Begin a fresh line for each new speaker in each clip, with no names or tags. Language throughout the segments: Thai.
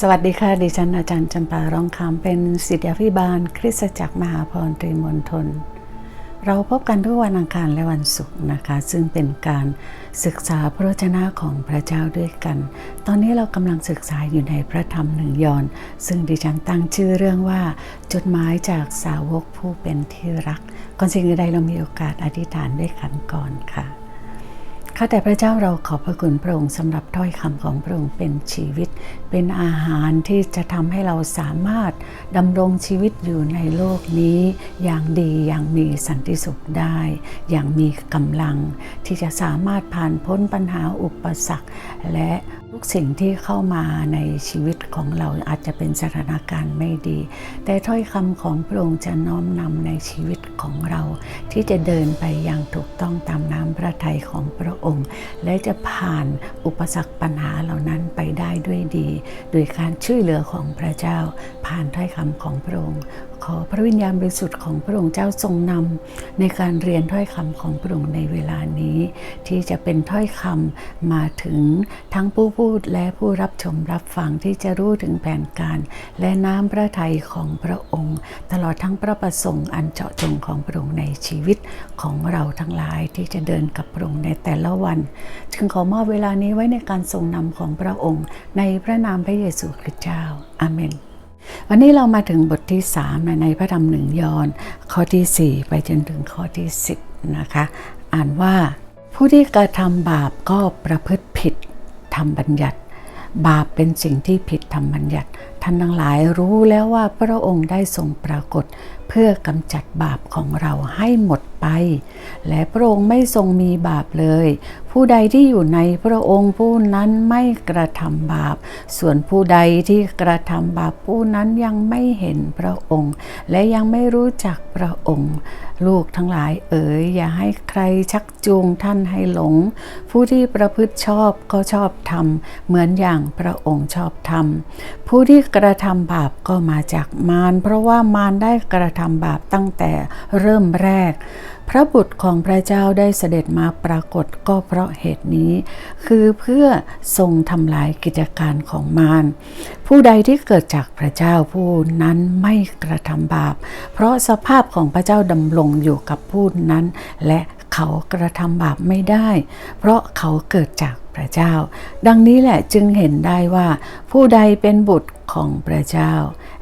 สวัสดีค่ะ ดิฉันอาจารย์จำปาร้องคำเป็นศิษยาภิบาล คริสตจักรมหาพรตรีมณฑลเราพบกันทุกวันอังคารและวันศุกร์นะคะ ซึ่งเป็นการศึกษาพระวจนะของพระเจ้าด้วยกัน ตอนนี้เรากำลังศึกษาอยู่ในพระธรรมหนึ่งยอน ซึ่งดิฉันตั้งชื่อเรื่องว่า จดหมายจากสาวกผู้เป็นที่รัก ก่อนสิ่งใดเรามีโอกาสอธิษฐานด้วยกันก่อนค่ะ ข้าแต่พระเจ้าเราขอบพระคุณพระองค์สำหรับถ้อยคำของพระองค์เป็นชีวิต เป็นอาหารที่จะทำให้เราสามารถดำรงชีวิตอยู่ในโลกนี้ อย่างดีอย่างมีสันติสุขได้ อย่างมีกำลัง ที่จะสามารถผ่านพ้นปัญหาอุปสรรคและ ทุกสิ่งที่เข้ามาในชีวิตของเราอาจจะเป็นสถานการณ์ไม่ดี แต่ถ้อยคำของพระองค์จะน้อมนำในชีวิตของเรา ที่จะเดินไปอย่างถูกต้องตามน้ำพระทัยของพระองค์ และจะผ่านอุปสรรคปัญหาเหล่านั้นไปได้ด้วยดี โดยการช่วยเหลือของพระเจ้า ผ่านถ้อยคำของพระองค์ ขอพระวิญญาณบริสุทธิ์ของพระองค์เจ้าทรงนำในการเรียนถ้อยคำของพระองค์ในเวลานี้ ที่จะเป็นถ้อยคำมาถึงทั้งผู้พูดและผู้รับชมรับฟังที่จะรู้ถึงแผนการ และน้ำพระทัยของพระองค์ ตลอดทั้งพระประสงค์อันเจาะจงของพระองค์ในชีวิตของเราทั้งหลายที่จะเดินกับพระองค์ในแต่ละวัน จึงขอมอบเวลานี้ไว้ในการทรงนำของพระองค์ ในพระนามพระเยซูคริสต์เจ้าอาเมน วันนี้เรามาถึงบทที่ 3 ในพระธรรมหนึ่งยอนข้อที่ 4 ไปจนถึงข้อที่ 10 นะคะ อ่านว่า ผู้ที่กระทำบาปก็ประพฤติผิดทำบัญญัติ บาปเป็นสิ่งที่ผิดทำบัญญัติ ท่านทั้งหลายรู้แล้วว่าพระองค์ได้ทรงปรากฏ เพื่อกำจัดบาปของเราให้หมดไป และพระองค์ไม่ทรงมีบาปเลย ผู้ใดที่อยู่ในพระองค์ผู้นั้นไม่กระทำบาป ส่วนผู้ใดที่กระทำบาปผู้นั้นยังไม่เห็นพระองค์ และยังไม่รู้จักพระองค์ ลูกทั้งหลายเอ๋ยอย่าให้ใครชักจูงท่านให้หลง ผู้ที่ประพฤติชอบก็ชอบทำเหมือนอย่างพระองค์ชอบทำผู้ที่กระทำบาปก็มาจากมารเพราะว่ามารได้กระทำบาปตั้งแต่เริ่มแรก พระบุตรของพระเจ้าได้เสด็จมาปรากฏก็เพราะเหตุนี้ คือเพื่อทรงทำลายกิจการของมารผู้ใดที่เกิดจากพระเจ้าผู้นั้นไม่กระทำบาป เพราะสภาพของพระเจ้าดำรงอยู่กับผู้นั้น และเขากระทำบาปไม่ได้ เพราะเขาเกิดจากพระเจ้า ดังนี้แหละจึงเห็นได้ว่า ผู้ใดเป็นบุตร ของพระเจ้า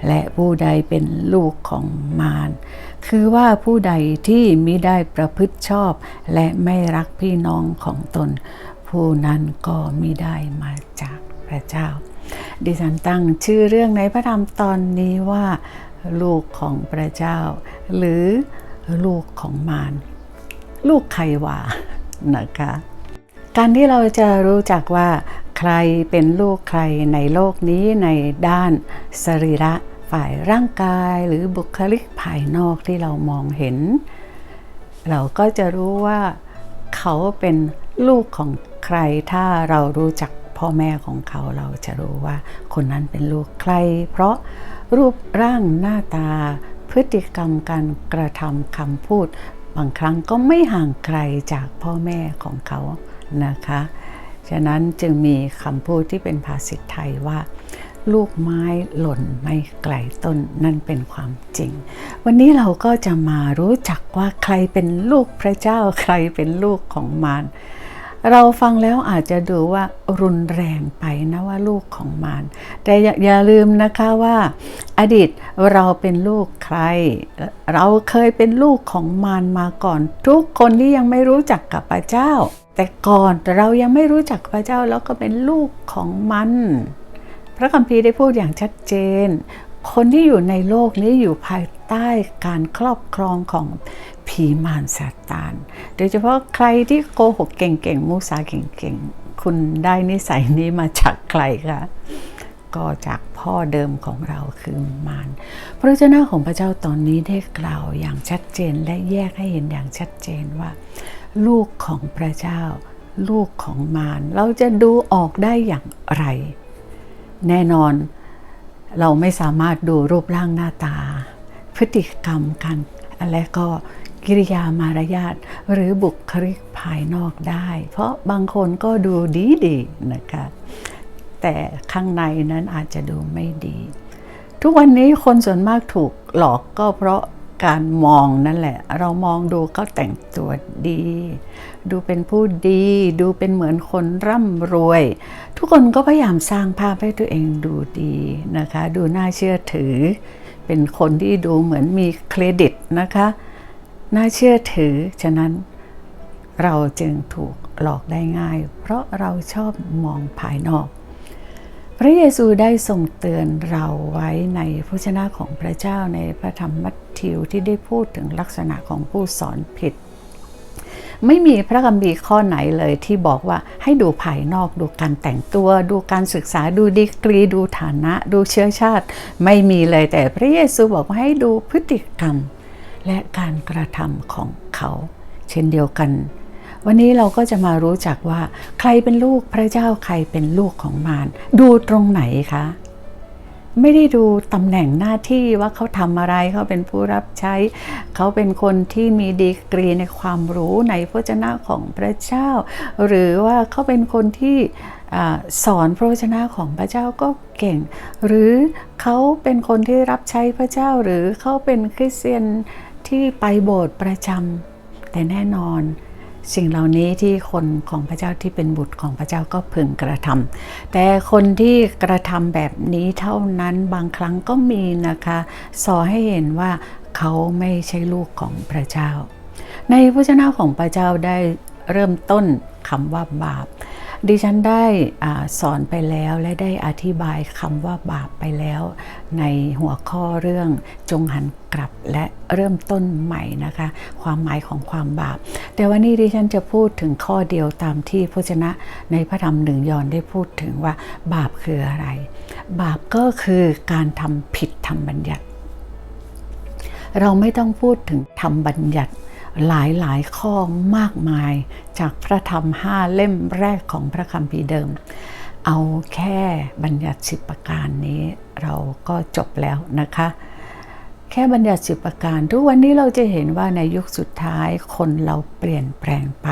และผู้ใดเป็นลูกของมารคือว่าผู้ใดที่มิได้ประพฤติชอบ และไม่รักพี่น้องของตน ผู้นั้นก็มิได้มาจากพระเจ้า ดิฉันตั้งชื่อเรื่องในพระธรรมตอนนี้ว่า ลูกของพระเจ้า หรือลูกของมารลูกใครวะนะคะ การที่เราจะรู้จักว่าใครเป็นลูกใครในโลกนี้ในด้านสรีระฝ่ายร่างกายหรือบุคลิกภายนอกที่เรามองเห็น เราก็จะรู้ว่าเขาเป็นลูกของใครถ้าเรารู้จักพ่อแม่ของเขาเราจะรู้ว่าคนนั้นเป็นลูกใคร เพราะรูปร่างหน้าตา พฤติกรรมการกระทำคำพูด บางครั้งก็ไม่ห่างไกลจากพ่อแม่ของเขา นะคะ ฉะนั้นจึงมีคำพูดที่เป็นภาษิตไทยว่า ลูกไม้หล่นไม่ไกลต้นนั่นเป็นความจริง วันนี้เราก็จะมารู้จักว่าใครเป็นลูกพระเจ้าใครเป็นลูกของมาร เราฟังแล้วอาจจะดูว่ารุนแรงไปนะว่าลูกของมารแต่อย่าอย่าลืมนะคะว่า อดีตเราเป็นลูกใคร เราเคยเป็นลูกของมารมาก่อน ทุกคนที่ยังไม่รู้จักกับพระเจ้า แต่ก่อนเรายังไม่รู้จักพระเจ้าแล้วก็เป็นลูกของมัน พระคัมภีร์ได้พูดอย่างชัดเจน คนที่อยู่ในโลกนี้อยู่ภายใต้การครอบครองของ ผีมารซาตานโดยเฉพาะใครที่โกหกเก่งๆมุสาเก่งๆ คุณได้นิสัยนี้มาจากใครคะก็จากพ่อเดิมของเราคือมารพระเจ้าของพระเจ้าตอนนี้ได้กล่าวอย่างชัดเจนและแยกให้เห็นอย่างชัดเจนว่า ลูกของพระเจ้า ลูกของมารเราจะดูออกได้อย่างไร แน่นอนเราไม่สามารถดูรูปร่างหน้าตา พฤติกรรมกันและก็ กิริยามารยาทหรือบุคลิกภายนอกได้ เพราะบางคนก็ดูดีดีนะคะ แต่ข้างในนั้นอาจจะดูไม่ดี ทุกวันนี้คนส่วนมากถูกหลอกก็เพราะการมองนั่นแหละ เรามองดูเขาแต่งตัวดี ดูเป็นผู้ดี ดูเป็นเหมือนคนร่ำรวย ทุกคนก็พยายามสร้างภาพให้ตัวเองดูดีนะคะ ดูน่าเชื่อถือ เป็นคนที่ดูเหมือนมีเครดิตนะคะ น่าเชื่อถือ ฉะนั้นเราจึงถูกหลอกได้ง่าย เพราะเราชอบมองภายนอก พระเยซูได้ทรงเตือนเราไว้ในพระชนะของพระเจ้าในพระธรรมมัทธิวที่ได้พูดถึงลักษณะของผู้สอนผิด ไม่มีพระคัมภีร์ข้อไหนเลยที่บอกว่าให้ดูภายนอกดูการแต่งตัว ดูการศึกษาดูดีกรี ดูฐานะ ดูเชื้อชาติ ไม่มีเลยแต่พระเยซูบอกว่าให้ดูพฤติกรรม และการกระทำของเขา เช่นเดียวกัน วันนี้เราก็จะมารู้จักว่า ใครเป็นลูกพระเจ้าใครเป็นลูกของมารดูตรงไหนคะไม่ได้ดูตำแหน่งหน้าที่ว่าเขาทำอะไรเขาเป็นผู้รับใช้ เขาเป็นคนที่มีดีกรีในความรู้ในพระเจ้าของพระเจ้า หรือว่าเขาเป็นคนที่อสอนพระวจนะของพระเจ้าก็เก่ง หรือเขาเป็นคนที่รับใช้พระเจ้าหรือเขาเป็นคริสเตียน ที่ไปโบสถ์ประจำแต่แน่นอน สิ่งเหล่านี้ที่คนของพระเจ้าที่เป็นบุตรของพระเจ้าก็พึงกระทำแต่คนที่กระทำแบบนี้เท่านั้นบางครั้งก็มีนะคะสอให้เห็นว่าเขาไม่ใช่ลูกของพระเจ้า ในพระเจ้าของพระเจ้าได้เริ่มต้นคำว่าบาป ดิฉันได้อสอนไปแล้วและได้อธิบายคำว่าบาปไปแล้ว ในหัวข้อเรื่องจงหันกลับและเริ่มต้นใหม่นะคะ ความหมายของความบาป แต่วันนี้ดิฉันจะพูดถึงข้อเดียวตามที่พระชนะในพระธรรมหนึ่งยอนได้พูดถึงว่าบาปคืออะไร บาปก็คือการทำผิดธรรมบัญญัติ เราไม่ต้องพูดถึงธรรมบัญญัติ หลายหลายข้อมากมาย จากพระธรรมห้าเล่มแรกของพระคัมภีร์เดิม เอาแค่บัญญัติสิบประการนี้เราก็จบแล้วนะคะ แค่บัญญัติสิบประการ ทุกวันนี้เราจะเห็นว่าในยุคสุดท้ายคนเราเปลี่ยนแปลงไป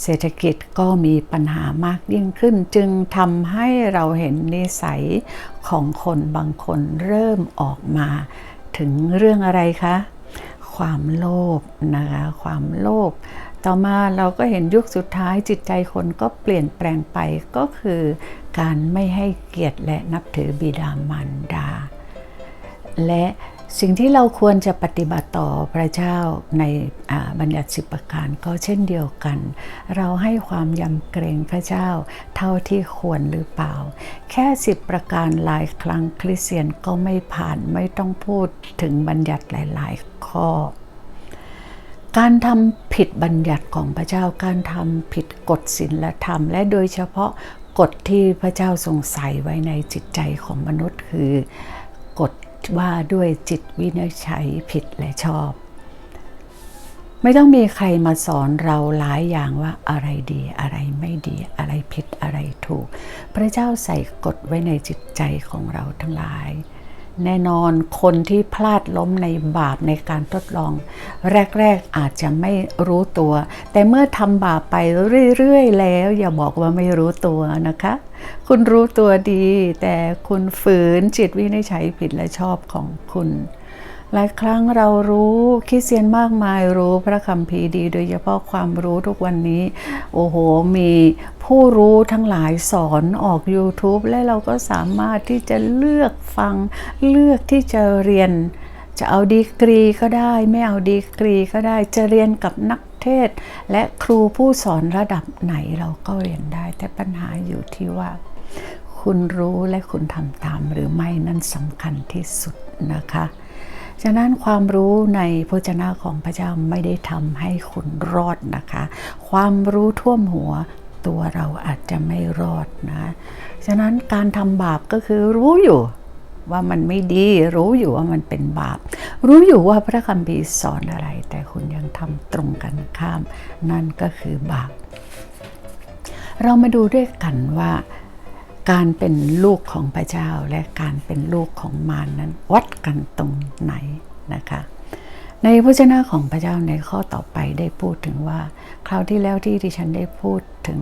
เศรษฐกิจก็มีปัญหามากยิ่งขึ้น จึงทำให้เราเห็นนิสัยของคนบางคนเริ่มออกมา ถึงเรื่องอะไรคะ ความโลภนะคะความโลภต่อมาเราก็เห็นยุคสุดท้ายจิตใจคนก็เปลี่ยนแปลงไปก็คือการไม่ให้เกียรติและนับถือบิดามารดา และ สิ่งที่เราควรจะปฏิบัติต่อพระเจ้าในบัญญัติสิบประการก็เช่นเดียวกัน เราให้ความยำเกรงพระเจ้าเท่าที่ควรหรือเปล่า แค่สิบประการหลายครั้งคริสเตียนก็ไม่ผ่านไม่ต้องพูดถึงบัญญัติหลาย ๆ ข้อ การทำผิดบัญญัติของพระเจ้าการทำผิดกฎศีลธรรม และโดยเฉพาะกฎที่พระเจ้าทรงใส่ไว้ในจิตใจของมนุษย์คือกฎ ว่าด้วยจิตวินิจฉัยผิดและชอบ ไม่ต้องมีใครมาสอนเราหลายอย่างว่าอะไรดีอะไรไม่ดีอะไรผิดอะไรถูก พระเจ้าใส่กฎไว้ในจิตใจของเราทั้งหลาย แน่นอนคนที่พลาดล้มในบาปในการทดลอง แรก ๆ อาจจะไม่รู้ตัว แต่เมื่อทำบาปไปเรื่อยๆ แล้ว อย่าบอกว่าไม่รู้ตัวนะคะ คุณรู้ตัวดี แต่คุณฝืนจิตวินิจฉัยผิดและชอบของคุณ หลายครั้งเรารู้คริสเตียนมากมายรู้พระคัมภีร์ดี โดยเฉพาะความรู้ทุกวันนี้ โอ้โห มีผู้รู้ทั้งหลายสอนออก YouTube และเราก็สามารถที่จะเลือกฟัง เลือกที่จะเรียน จะเอาดีกรีก็ได้ ไม่เอาดีกรีก็ได้จะเรียนกับนักเทศ และครูผู้สอนระดับไหนเราก็เรียนได้ แต่ปัญหาอยู่ที่ว่า คุณรู้และคุณทำตามหรือไม่นั่นสำคัญที่สุดนะคะ ฉะนั้นความรู้ในพระเจ้าของพระเจ้าไม่ได้ทำให้คุณรอดนะคะ ความรู้ท่วมหัวตัวเราอาจจะไม่รอดนะ ฉะนั้นการทำบาปก็คือรู้อยู่ว่ามันไม่ดีรู้อยู่ว่ามันเป็นบาป รู้อยู่ว่าพระคัมภีร์สอนอะไร แต่คุณยังทำตรงกันข้าม นั่นก็คือบาป เรามาดูด้วยกันว่า การเป็นลูกของพระเจ้าและการเป็นลูกของมารนนั้น วัดกันตรงไหนนะคะ ในพระเจ้าของพระเจ้าในข้อต่อไปได้พูดถึงว่า คราวที่แล้วที่ดิฉันได้พูดถึง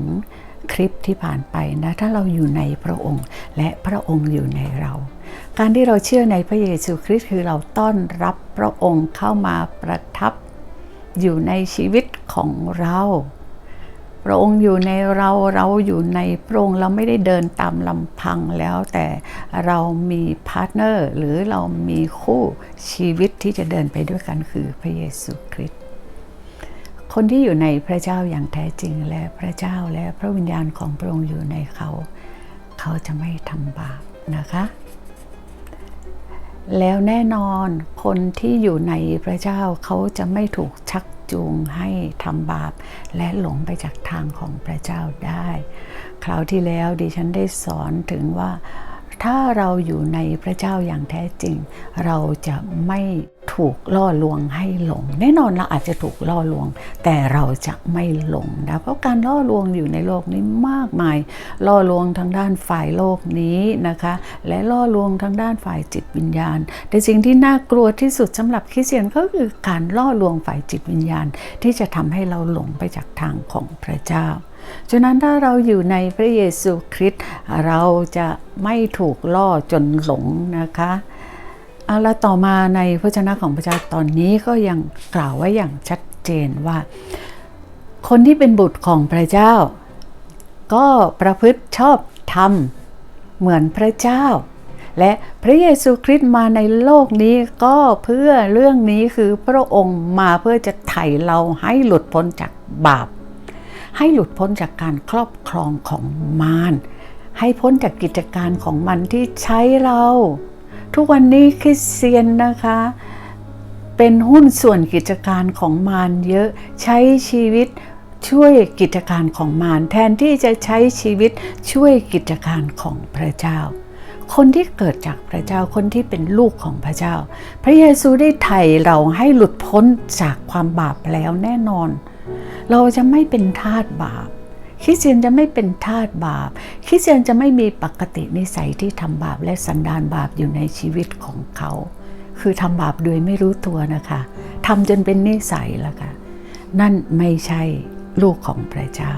คลิปที่ผ่านไปนะถ้าเราอยู่ในพระองค์และพระองค์อยู่ในเรา การที่เราเชื่อในพระเยซูคริสต์คือเราต้อนรับพระองค์เข้ามาประทับอยู่ในชีวิตของเรา พระองค์อยู่ในเราเราอยู่ในพระองค์เราไม่ได้เดินตามลำพังแล้วแต่เรามีพาร์ทเนอร์ หรือเรามีคู่ชีวิตที่จะเดินไปด้วยกันคือพระเยซูคริสต์คนที่อยู่ในพระเจ้าอย่างแท้จริงและพระเจ้าและพระวิญญาณของพระองค์อยู่ในเขา เขาจะไม่ทำบาปนะคะ แล้วแน่นอนคนที่อยู่ในพระเจ้าเขาจะไม่ถูกชัก จูงให้ทำบาป และหลงไปจากทางของพระเจ้าได้ คราวที่แล้วดิฉันได้สอนถึงว่า ถ้าเราอยู่ในพระเจ้าอย่างแท้จริง เราจะไม่ ถูกล่อลวงให้หลง แน่นอนเราอาจจะถูกล่อลวง แต่เราจะไม่หลงนะเพราะการล่อลวงอยู่ในโลกนี้มากมาย ล่อลวงทางด้านฝ่ายโลกนี้นะคะ และล่อลวงทางด้านฝ่ายจิตวิญญาณ แต่สิ่งที่น่ากลัวที่สุดสำหรับคริสเตียนก็คือการล่อลวงฝ่ายจิตวิญญาณ ที่จะทำให้เราหลงไปจากทางของพระเจ้าฉะนั้นถ้าเราอยู่ในพระเยซูคริสต์เราจะไม่ถูกล่อจนหลงนะคะ เอาละต่อมาในพระชนะของพระเจ้าตอนนี้ก็ยังกล่าวไว้อย่างชัดเจนว่า คนที่เป็นบุตรของพระเจ้า ก็ประพฤติชอบธรรมเหมือนพระเจ้า และพระเยซูคริสต์มาในโลกนี้ก็เพื่อเรื่องนี้คือพระองค์มาเพื่อจะไถ่เราให้หลุดพ้นจากบาป ให้หลุดพ้นจากการครอบครองของมารให้พ้นจากกิจการของมันที่ใช้เรา ทุกวันนี้คริสเตียนนะคะ เป็นหุ้นส่วนกิจการของมารเยอะใช้ชีวิตช่วยกิจการของมารแทนที่จะใช้ชีวิตช่วยกิจการของพระเจ้า คนที่เกิดจากพระเจ้าคนที่เป็นลูกของพระเจ้า พระเยซูได้ไถ่เราให้หลุดพ้นจากความบาปแล้วแน่นอน เราจะไม่เป็นทาสบาป คริสเตียนจะไม่เป็นทาสบาป คริสเตียนจะไม่มีปกตินิสัยที่ทำบาปและสันดานบาปอยู่ในชีวิตของเขา คือทำบาปโดยไม่รู้ตัวนะคะทำจนเป็นนิสัยแล้วค่ะ นั่นไม่ใช่ลูกของพระเจ้า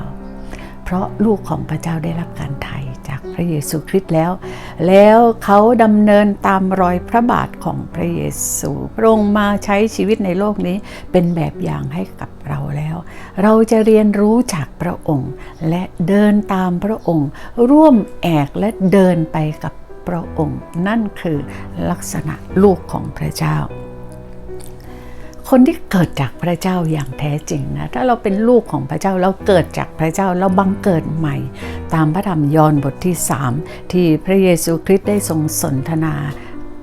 เพราะลูกของพระเจ้าได้รับการไถ่ พระเยซูคริสต์แล้ว แล้วเขาดำเนินตามรอยพระบาทของพระเยซูพระองค์มาใช้ชีวิตในโลกนี้เป็นแบบอย่างให้กับเราแล้ว เราจะเรียนรู้จากพระองค์ และเดินตามพระองค์ ร่วมแอกและเดินไปกับพระองค์ นั่นคือลักษณะลูกของพระเจ้าคนที่เกิดจากพระเจ้าอย่างแท้จริงนะถ้าเราเป็นลูกของพระเจ้าเราเกิดจากพระเจ้าเราบังเกิดใหม่ ตามพระธรรมยอห์นบทที่ 3 ที่พระเยซูคริสต์ได้ทรงสนทนา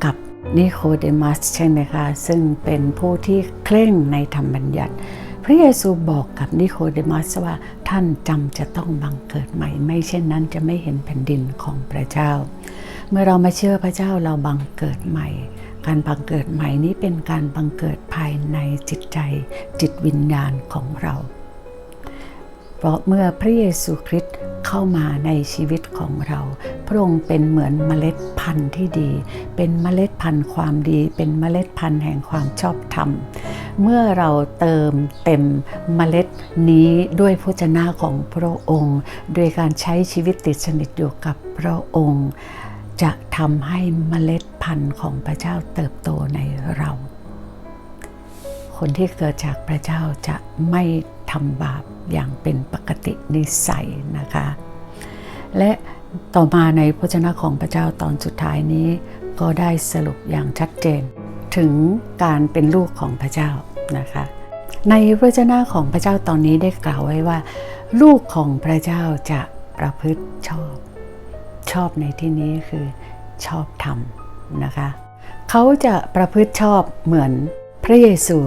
กับนิโคเดมัสใช่ไหมคะซึ่งเป็นผู้ที่เคร่งในธรรมบัญญัติพระเยซูบอกกับนิโคเดมัสว่าท่านจำจะต้องบังเกิดใหม่ ไม่เช่นนั้นจะไม่เห็นแผ่นดินของพระเจ้า เมื่อเรามาเชื่อพระเจ้าเราบังเกิดใหม่ การบังเกิดใหม่นี้เป็นการบังเกิดภายในจิตใจ จิตวิญญาณของเรา เพราะเมื่อพระเยซูคริสต์เข้ามาในชีวิตของเรา พระองค์เป็นเหมือนเมล็ดพันธุ์ที่ดี เป็นเมล็ดพันธุ์ความดี เป็นเมล็ดพันธุ์แห่งความชอบธรรม เมื่อเราเติมเต็มเมล็ดนี้ด้วยพจ้าของพระองค์ โดยการใช้ชีวิตติดสนิทอยู่กับพระองค์ จะทำให้เมล็ดพันธุ์ของพระเจ้าเติบโตในเรา คนที่เกิดจากพระเจ้าจะไม่ทำบาปอย่างเป็นปกตินิสัยนะคะ และต่อมาในพระเจ้าของพระเจ้าตอนสุดท้ายนี้ ก็ได้สรุปอย่างชัดเจน ถึงการเป็นลูกของพระเจ้านะคะ ในพระเจ้าของพระเจ้าตอนนี้ได้กล่าวไว้ว่า ลูกของพระเจ้าจะประพฤติชอบ ชอบในที่นี้คือชอบธรรมนะคะ เขาจะประพฤติชอบเหมือนพระเยซู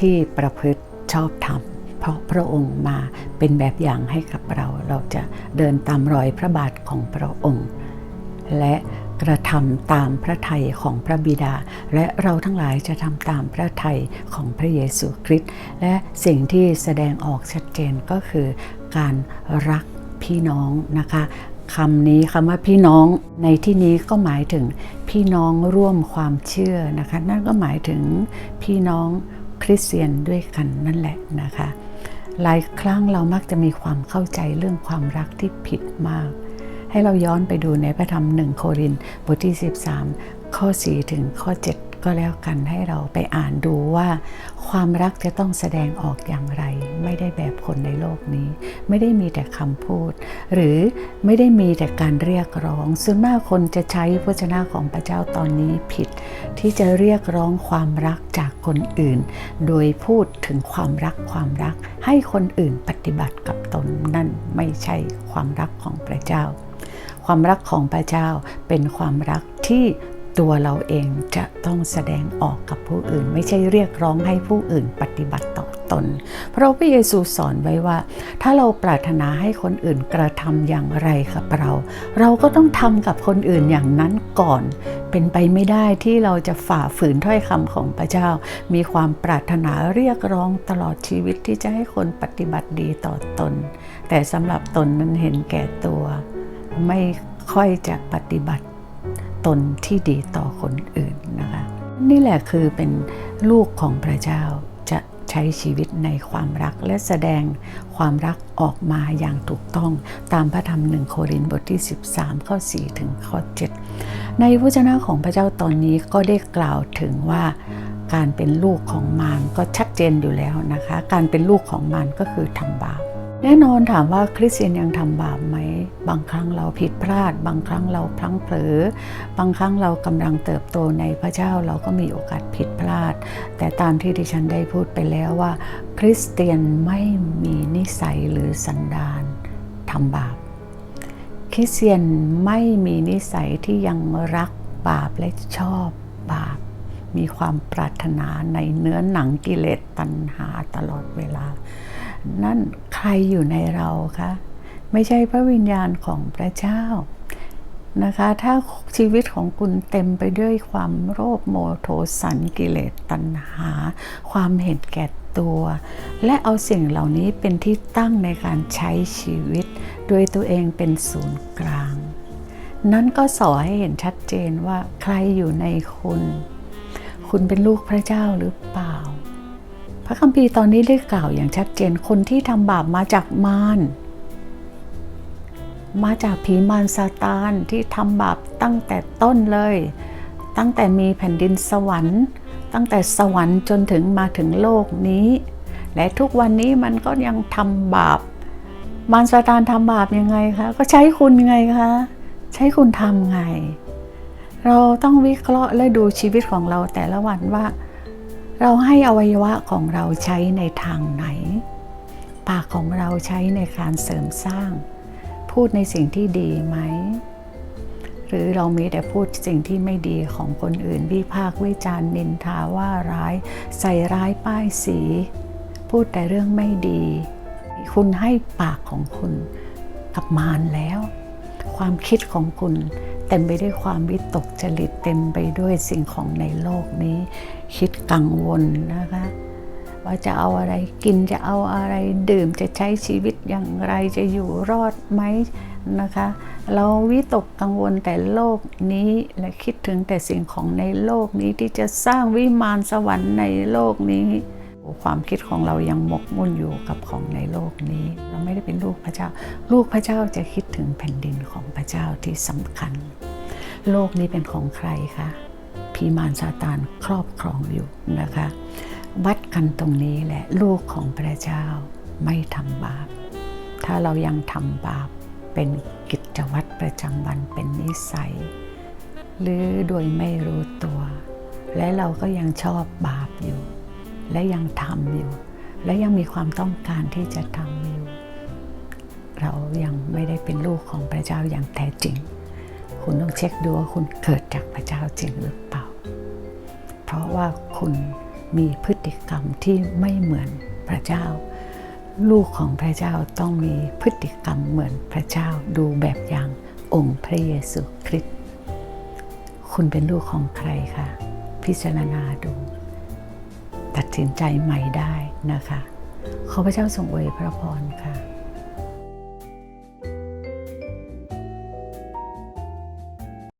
ที่ประพฤติชอบธรรมเพราะพระองค์มาเป็นแบบอย่างให้กับเรา เราจะเดินตามรอยพระบาทของพระองค์ และกระทำตามพระทัยของพระบิดา และเราทั้งหลายจะทำตามพระทัยของพระเยซูคริสต์และสิ่งที่แสดงออกชัดเจนก็คือ การรักพี่น้องนะคะคำนี้คำว่าพี่น้องในที่นี้ก็หมายถึงพี่น้องร่วมความเชื่อนะคะ นั่นก็หมายถึงพี่น้อง คริสเตียนด้วยกันนั่นแหละนะคะ หลายครั้งเรามักจะมีความเข้าใจเรื่องความรักที่ผิดมาก ให้เราย้อนไปดูในพระธรรมหนึ่งโครินบทที่ 13 ข้อ 4 ถึงข้อ 7 ก็แล้วกันให้เราไปอ่านดูว่า ความรักจะต้องแสดงออกอย่างไร ไม่ได้แบบคนในโลกนี้ ไม่ได้มีแต่คำพูด หรือไม่ได้มีแต่การเรียกร้อง ส่วนมากคนจะใช้พระเจ้าของพระเจ้าตอนนี้ผิด ที่จะเรียกร้องความรักจากคนอื่น โดยพูดถึงความรักความรัก ให้คนอื่นปฏิบัติกับตนนั่นไม่ใช่ความรักของพระเจ้า ความรักของพระเจ้าเป็นความรักที่ ตัวเราเองจะต้องแสดงออกกับผู้อื่น ไม่ใช่เรียกร้องให้ผู้อื่นปฏิบัติต่อตน เพราะพระเยซูสอนไว้ว่า ถ้าเราปรารถนาให้คนอื่นกระทำอย่างไรกับเรา เราก็ต้องทำกับคนอื่นอย่างนั้นก่อน เป็นไปไม่ได้ที่เราจะฝ่าฝืนถ้อยคำของพระเจ้า มีความปรารถนาเรียกร้องตลอดชีวิตที่จะให้คนปฏิบัติดีต่อตน แต่สำหรับตนนั้นเห็นแก่ตัว ไม่ค่อยจะปฏิบัติ ตนที่ดีต่อคนอื่นนะคะ นี่แหละคือเป็นลูกของพระเจ้าจะใช้ชีวิตในความรักและแสดงความรักออกมาอย่างถูกต้องตามพระธรรมหนึ่งโครินธ์บทที่ 13 ข้อ 4 ถึงข้อ 7 ในพระเจ้าของพระเจ้าตอนนี้ก็ได้กล่าวถึงว่าการเป็นลูกของมารก็ชัดเจนอยู่แล้วนะคะ การเป็นลูกของมารก็คือทำบาป แน่นอนถามว่าคริสเตียนยังทำบาปไหม บางครั้งเราผิดพลาด บางครั้งเราพลั้งเผลอ บางครั้งเรากำลังเติบโตในพระเจ้าเราก็มีโอกาสผิดพลาด แต่ตามที่ดิฉันได้พูดไปแล้วว่า คริสเตียนไม่มีนิสัยหรือสันดานทำบาป คริสเตียนไม่มีนิสัยที่ยังรักบาปและชอบบาป มีความปรารถนาในเนื้อหนังกิเลสตัณหาตลอดเวลา นั่นใครอยู่ในเราคะไม่ใช่พระวิญญาณของพระเจ้านะคะ ถ้าชีวิตของคุณเต็มไปด้วยความโลภโมโทสันกิเลสตัณหา ความเห็นแก่ตัว และเอาสิ่งเหล่านี้เป็นที่ตั้งในการใช้ชีวิต โดยตัวเองเป็นศูนย์กลาง นั้นก็สอให้เห็นชัดเจนว่าใครอยู่ในคุณ คุณเป็นลูกพระเจ้าหรือเปล่า ระคัมภีร์ตอนนี้ได้กล่าวอย่างชัดเจนคนที่ทำบาปมาจากมารมาจากผีมารซาตานที่ทำบาปตั้งแต่ต้นเลย ตั้งแต่มีแผ่นดินสวรรค์ ตั้งแต่สวรรค์จนถึงมาถึงโลกนี้ และทุกวันนี้มันก็ยังทำบาป มารซาตานทำบาปยังไงคะ ก็ใช้คุณไงคะ ใช้คุณทำไง เราต้องวิเคราะห์และดูชีวิตของเราแต่ละวันว่า เราให้อวัยวะของเราใช้ในทางไหน ปากของเราใช้ในการเสริมสร้าง พูดในสิ่งที่ดีไหม หรือเรามีแต่พูดสิ่งที่ไม่ดีของคนอื่นวิพากวิจารณ์นินทาว่าร้าย ใส่ร้ายป้ายสี พูดแต่เรื่องไม่ดี คุณให้ปากของคุณกับมารแล้ว ความคิดของคุณ เต็มไปด้วยความวิตกจริตเต็มไปด้วยสิ่งของในโลกนี้ คิดกังวลนะคะว่าจะเอาอะไรกินจะเอาอะไรดื่มจะใช้ชีวิตอย่างไรจะอยู่รอดไหมนะคะ เราวิตกกังวลแต่โลกนี้และคิดถึงแต่สิ่งของในโลกนี้ที่จะสร้างวิมานสวรรค์ในโลกนี้ ความคิดของเรายังหมกมุ่นอยู่กับของในโลกนี้ เราไม่ได้เป็นลูกพระเจ้า ลูกพระเจ้าจะคิดถึงแผ่นดินของพระเจ้าที่สำคัญ โลกนี้เป็นของใครคะพีมารซาตานครอบครองอยู่นะคะวัดกันตรงนี้แหละลูกของพระเจ้าไม่ทำบาป ถ้าเรายังทำบาปเป็นกิจวัตรประจำวันเป็นนิสัย หรือโดยไม่รู้ตัว และเราก็ยังชอบบาปอยู่ และยังทำอยู่ และยังมีความต้องการที่จะทำอยู่ เรายังไม่ได้เป็นลูกของพระเจ้าอย่างแท้จริง คุณต้องเช็คดูว่าคุณเกิดจากพระเจ้าจริงหรือเปล่า เพราะว่าคุณมีพฤติกรรมที่ไม่เหมือนพระเจ้า ลูกของพระเจ้าต้องมีพฤติกรรมเหมือนพระเจ้าดูแบบอย่างองค์พระเยซูคริสต์คุณเป็นลูกของใครคะพิจารณาดู สินใจใหม่ได้นะคะ ขอพระเจ้าทรงอวยพระพรค่ะ